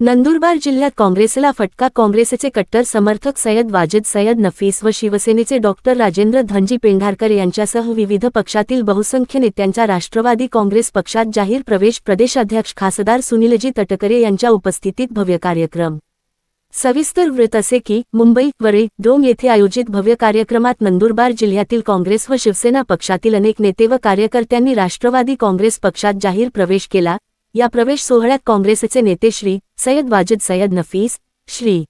नंदुरबार जिल्ह्यात काँग्रेसला फटका काँग्रेसचे कट्टर समर्थक सय्यद वाजिद सय्यद नफीस व शिवसेनेचे डॉक्टर राजेंद्र धनजी पेंढारकर यांच्यासह विविध पक्षातील बहुसंख्य नेत्यांचा राष्ट्रवादी काँग्रेस पक्षात जाहीर प्रवेश प्रदेशाध्यक्ष खासदार सुनीलजी तटकरे यांच्या उपस्थितीत भव्य कार्यक्रम. सविस्तर वृत्त असे की मुंबई वरळी डोंग येथे आयोजित भव्य कार्यक्रमात नंदुरबार जिल्ह्यातील काँग्रेस व शिवसेना पक्षातील अनेक नेते व कार्यकर्त्यांनी राष्ट्रवादी काँग्रेस पक्षात जाहीर प्रवेश केला. या प्रवेश सोहळ्यात काँग्रेसचे नेते श्री. सय्यद वाजिद सय्यद नफीस श्री.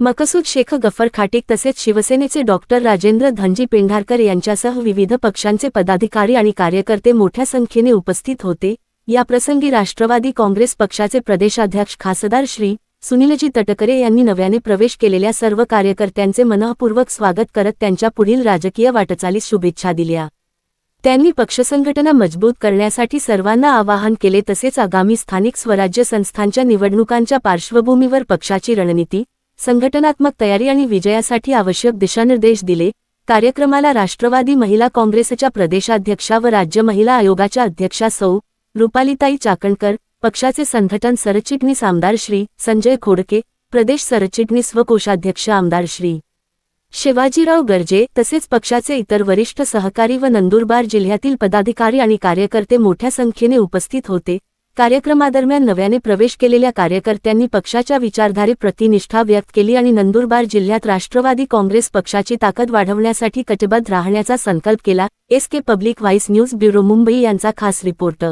मकसूद शेख गफर खाटीक तसेच शिवसेनेचे डॉक्टर राजेंद्र धनजी पेंढारकर यांच्यासह विविध पक्षांचे पदाधिकारी आणि कार्यकर्ते मोठ्या संख्येने उपस्थित होते. याप्रसंगी राष्ट्रवादी काँग्रेस पक्षाचे प्रदेशाध्यक्ष खासदार श्री. सुनीलजी तटकरे यांनी नव्याने प्रवेश केलेल्या सर्व कार्यकर्त्यांचे मनःपूर्वक स्वागत करत त्यांच्या पुढील राजकीय वाटचालीस शुभेच्छा दिल्या. त्यांनी पक्षसंघटना मजबूत करण्यासाठी सर्वांना आवाहन केले तसेच आगामी स्थानिक स्वराज्य संस्थांच्या निवडणुकांच्या पार्श्वभूमीवर पक्षाची रणनीती संघटनात्मक तयारी आणि विजयासाठी आवश्यक दिशानिर्देश दिले. कार्यक्रमाला राष्ट्रवादी महिला काँग्रेसच्या प्रदेशाध्यक्षा व राज्य महिला आयोगाच्या अध्यक्षा सौ. रुपालिताई चाकणकर पक्षाचे संघटन सरचिटणीस आमदार श्री संजय खोडके प्रदेश सरचिटणीस व कोषाध्यक्ष आमदार श्री शिवाजीराव गर्जे तसेच पक्षाचे इतर वरिष्ठ सहकारी व नंदुरबार जिल्ह्यातील पदाधिकारी आणि कार्यकर्ते मोठ्या संख्येने उपस्थित होते. कार्यक्रमादरम्यान नव्याने प्रवेश केलेल्या कार्यकर्त्यांनी पक्षाच्या विचारधारेप्रती निष्ठा व्यक्त केली आणि नंदुरबार जिल्ह्यात राष्ट्रवादी काँग्रेस पक्षाची ताकद वाढवण्यासाठी कटिबद्ध राहण्याचा संकल्प केला. S K public voice news bureau Mumbai यांचा खास रिपोर्ट.